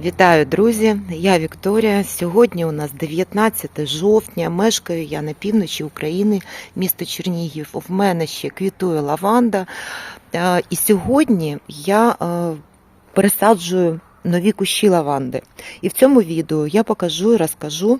Вітаю, друзі! Я Вікторія. Сьогодні у нас 19 жовтня. Мешкаю я на півночі України, місто Чернігів. В мене ще квітує лаванда. Е, І сьогодні я е, пересаджую нові кущі лаванди. І в цьому відео я покажу і розкажу,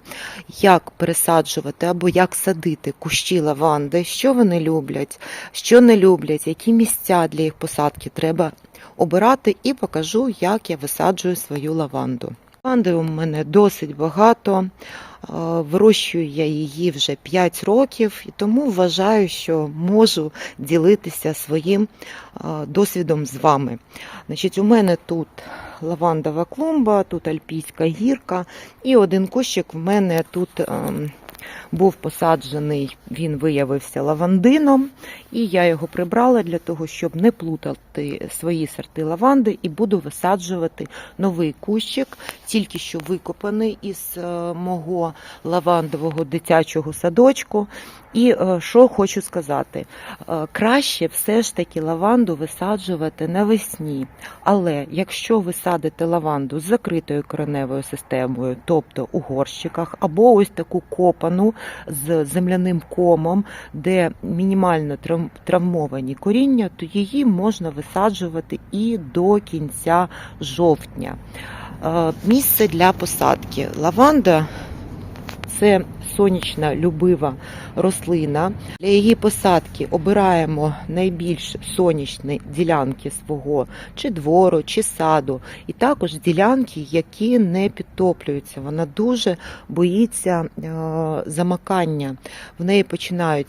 як пересаджувати або як садити кущі лаванди, що вони люблять, що не люблять, які місця для їх посадки треба обирати і покажу, як я висаджую свою лаванду. Лаванди у мене досить багато. е, Вирощую я її вже 5 років, і тому вважаю, що можу ділитися своїм досвідом з вами. Значить, у мене тут лавандова клумба, тут альпійська гірка, і один кущик в мене тут ем, був посаджений, він виявився лавандином, і я його прибрала для того, щоб не плутати свої сорти лаванди, і буду висаджувати новий кущик, тільки що викопаний із е, мого лавандового дитячого садочку. І е, що хочу сказати, Е, краще все ж таки лаванду висаджувати навесні. Але якщо ви садите лаванду з закритою кореневою системою, тобто у горщиках, або ось таку копану з земляним комом, де мінімально травмовані коріння, то її можна висаджувати і до кінця жовтня. Е, Місце для посадки. Лаванда це сонячна любива рослина. Для її посадки обираємо найбільш сонячні ділянки свого чи двору, чи саду, і також ділянки, які не підтоплюються. Вона дуже боїться е, замакання. В неї починають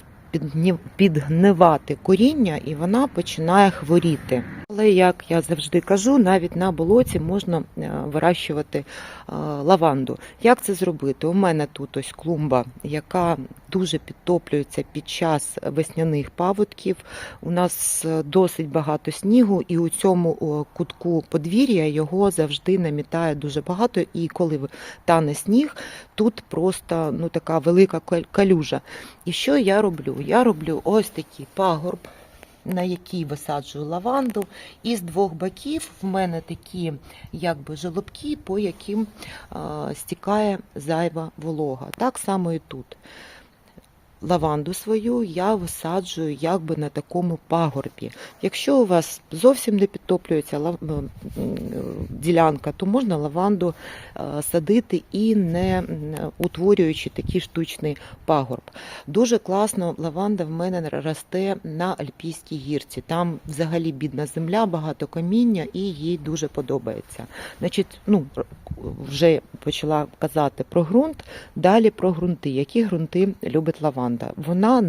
підгнивати коріння, і вона починає хворіти. Але як я завжди кажу, навіть на болоті можна е, вирощувати е, лаванду. Як це зробити? У мене тут ось клумба, яка дуже підтоплюється під час весняних паводків. У нас е, досить багато снігу, і у цьому кутку подвір'я його завжди намітає дуже багато. І коли тане сніг, тут просто ну така велика калюжа. І що я роблю? Я роблю ось такий пагорб. На якій висаджую лаванду, і з двох боків в мене такі якби желобки, по яким а, стікає зайва волога. Так само і тут. Лаванду свою я висаджую якби на такому пагорбі. Якщо у вас зовсім не підтоплюється ділянка, то можна лаванду е, садити і не утворюючи такий штучний пагорб. Дуже класно лаванда в мене росте на Альпійській гірці. Там взагалі бідна земля, багато каміння, і їй дуже подобається. Значить, ну вже почала казати про ґрунт. Далі про ґрунти. Які ґрунти любить лаванда? Вона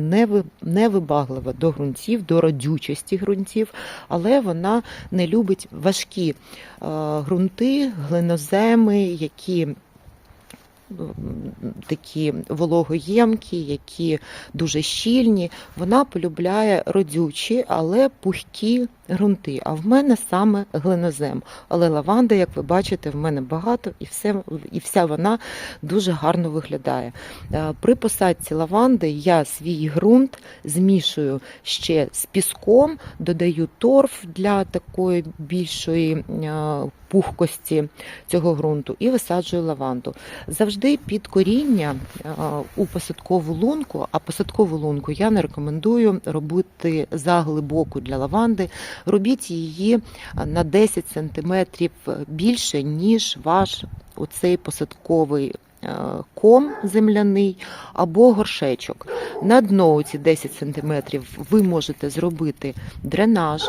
не вибаглива до ґрунтів, до родючості ґрунтів, але вона не любить важкі грунти, ґрунти, глиноземи, які такі вологоємкі, які дуже щільні. Вона полюбляє родючі, але пухкі ґрунти. А в мене саме глинозем. Але лаванда, як ви бачите, в мене багато, і все, і вся вона дуже гарно виглядає. Е, При посадці лаванди я свій ґрунт змішую ще з піском, додаю торф для такої більшої е, пухкості цього ґрунту і висаджую лаванду. Завжди під коріння е, у посадкову лунку, а посадкову лунку я не рекомендую робити заглибоку для лаванди. Робіть її на 10 см більше, ніж ваш оцей посадковий е, ком земляний або горшечок. На дно ці 10 см ви можете зробити дренаж,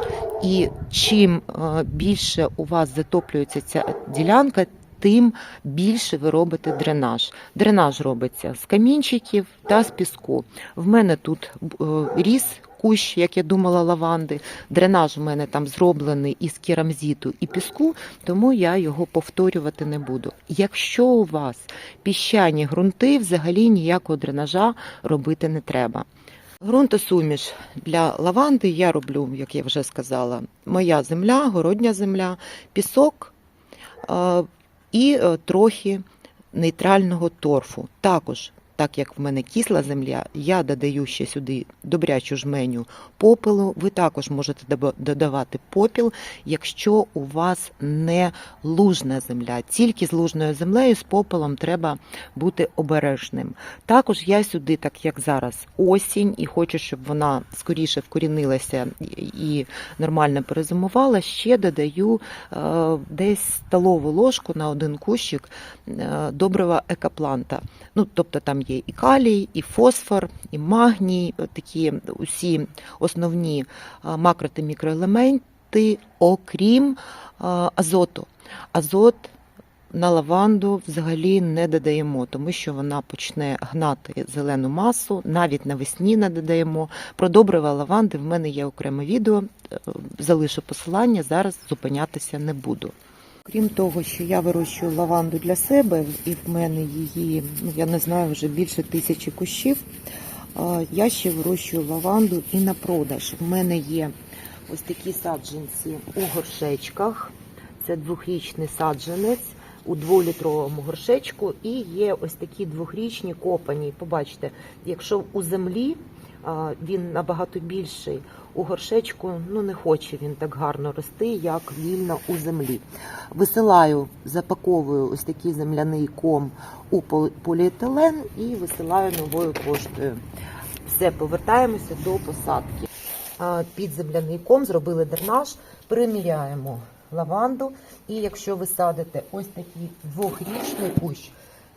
і чим е, більше у вас затоплюється ця ділянка, тим більше ви робите дренаж. Дренаж робиться з камінчиків та з піску. В мене тут е, ріс кущ, як я думала, лаванди. Дренаж в мене там зроблений із керамзіту і піску, тому я його повторювати не буду. Якщо у вас піщані ґрунти, взагалі ніякого дренажа робити не треба. Ґрунтосуміш для лаванди я роблю, як я вже сказала, моя земля, городня земля, пісок е, і е, трохи нейтрального торфу. Також так як в мене кисла земля, я додаю ще сюди добрячу жменю попелу. Ви також можете додавати попіл, якщо у вас не лужна земля. Тільки з лужною землею, з попелом треба бути обережним. Також я сюди, так як зараз осінь, і хочу, щоб вона скоріше вкорінилася і- нормально перезимувала, ще додаю е, десь столову ложку на один кущик е, добрива екопланта. Ну, тобто там є і калій, і фосфор, і магній, такі усі основні е, макро та мікроелементи, окрім е, азоту. Азот на лаванду взагалі не додаємо, тому що вона почне гнати зелену масу, навіть навесні не додаємо. Про добрива лаванди в мене є окреме відео, е, залишу посилання, зараз зупинятися не буду. Крім того, що я вирощую лаванду для себе, і в мене її, ну я не знаю, вже більше тисячі кущів. Я ще вирощую лаванду і на продаж. В мене є ось такі саджанці у горшечках. Це двохрічний саджанець у дволітровому горшечку, і є ось такі двохрічні копані. Побачите, якщо у землі він набагато більший, у горшечку ну не хоче він так гарно рости, як вільно у землі. Висилаю, запаковую ось такий земляний ком у пол- поліетилен і висилаю новою поштою. Все, повертаємося до посадки. Під земляний ком зробили дренаж, приміряємо лаванду. І якщо ви садите ось такий двохрічний кущ,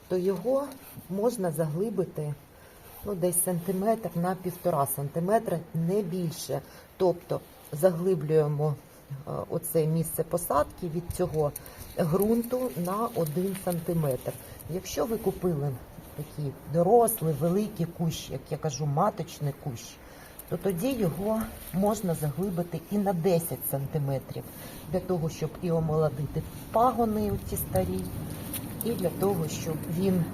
то його можна заглибити ну, десь сантиметр на півтора сантиметра, не більше. Тобто заглиблюємо е, оце місце посадки від цього ґрунту на 1 сантиметр. Якщо ви купили такий дорослий, великий кущ, як я кажу, маточний кущ, то тоді його можна заглибити і на 10 сантиметрів для того, щоб і омолодити пагони ці старі, і для того, щоб він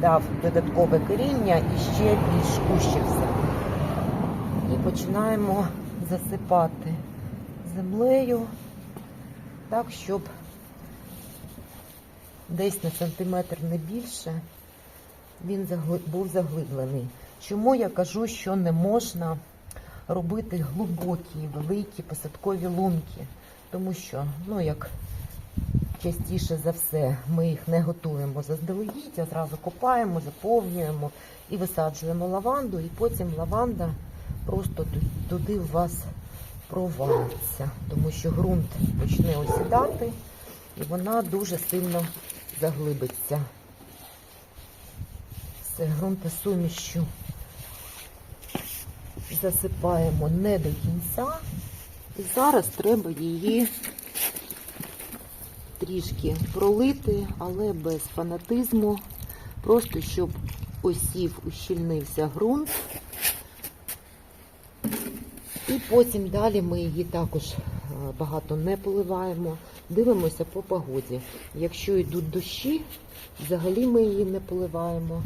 дав додаткове коріння і ще більш кущився. І починаємо засипати землею так, щоб десь на сантиметр не більше він був заглиблений. Чому я кажу, що не можна робити глибокі, великі посадкові лунки? Тому що, ну як частіше за все, ми їх не готуємо заздалегідь, а зразу копаємо, заповнюємо і висаджуємо лаванду, і потім лаванда просто туди у вас провалиться, тому що ґрунт почне осідати і вона дуже сильно заглибиться. Все, ґрунтосумішю засипаємо не до кінця. І зараз треба її трішки пролити, але без фанатизму, просто щоб осів, ущільнився ґрунт. І потім далі ми її також е, багато не поливаємо. Дивимося по погоді. Якщо йдуть дощі, взагалі ми її не поливаємо.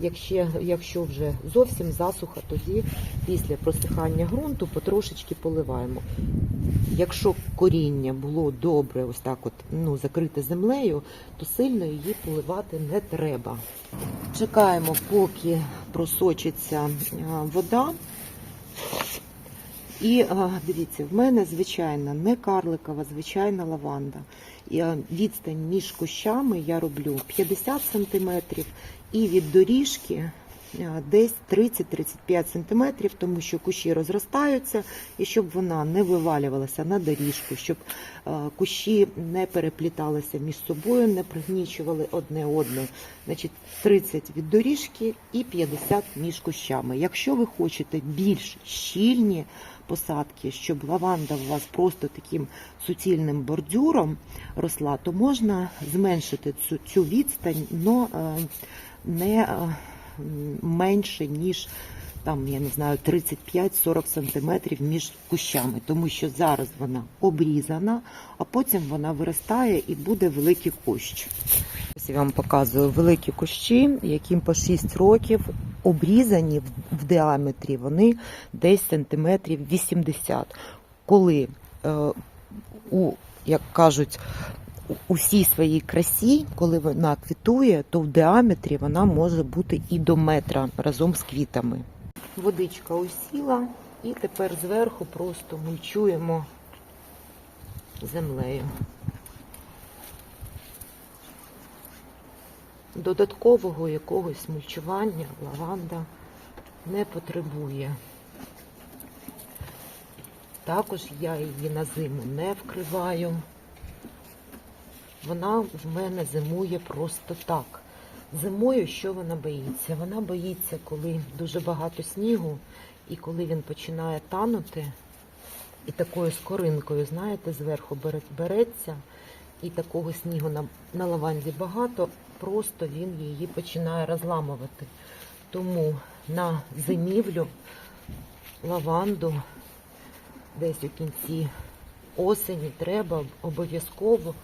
Якщо, якщо вже зовсім засуха, тоді після просихання ґрунту потрошечки поливаємо. Якщо коріння було добре, ось так от ну, закрите землею, то сильно її поливати не треба. Чекаємо, поки просочиться вода. І дивіться, в мене звичайна не карликова, звичайна лаванда. Відстань між кущами я роблю 50 см і від доріжки а, десь 30-35 см, тому що кущі розростаються, і щоб вона не вивалювалася на доріжку, щоб кущі не перепліталися між собою, не пригнічували одне одне. Значить, 30 від доріжки і 50 між кущами. Якщо ви хочете більш щільні посадки, щоб лаванда у вас просто таким суцільним бордюром росла, то можна зменшити цю, цю відстань, але не е, менше, ніж там, я не знаю, 35-40 сантиметрів між кущами, тому що зараз вона обрізана, а потім вона виростає і буде великий кущ. Ось я вам показую великі кущі, яким по 6 років обрізані в, діаметрі, вони десь сантиметрів 80. Коли е, у, як кажуть, у всій своїй красі, коли вона квітує, то в діаметрі вона може бути і до метра разом з квітами. Водичка усіла, і тепер зверху просто мульчуємо землею. Додаткового якогось мульчування лаванда не потребує. Також я її на зиму не вкриваю. Вона в мене зимує просто так. Зимою що вона боїться? Вона боїться, коли дуже багато снігу, і коли він починає танути, і такою скоринкою, знаєте, зверху береться, і такого снігу на, на лаванді багато, просто він її починає розламувати. Тому на зимівлю лаванду десь у кінці осені треба обов'язково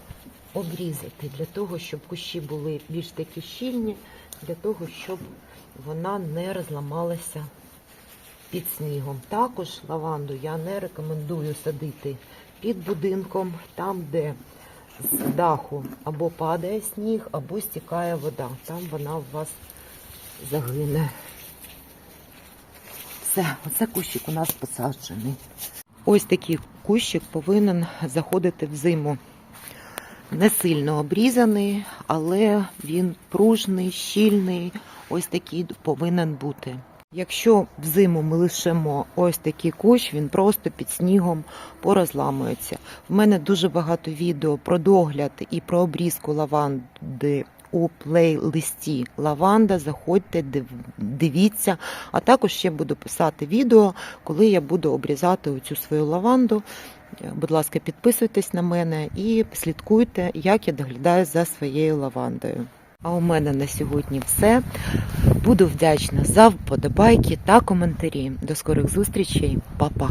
обрізати для того, щоб кущі були більш такі щільні, для того, щоб вона не розламалася під снігом. Також лаванду я не рекомендую садити під будинком, там, де з даху або падає сніг, або стікає вода. Там вона у вас загине. Все, оце кущик у нас посаджений. Ось такий кущик повинен заходити в зиму. Не сильно обрізаний, але він пружний, щільний, ось такий повинен бути. Якщо взиму ми лишимо ось такий кущ, він просто під снігом порозламується. В мене дуже багато відео про догляд і про обрізку лаванди у плейлисті Лаванда. Заходьте, див- дивіться. А також ще буду писати відео, коли я буду обрізати оцю свою лаванду. Будь ласка, підписуйтесь на мене і слідкуйте, як я доглядаю за своєю лавандою. А у мене на сьогодні все. Буду вдячна за вподобайки та коментарі. До скорих зустрічей, Па-па!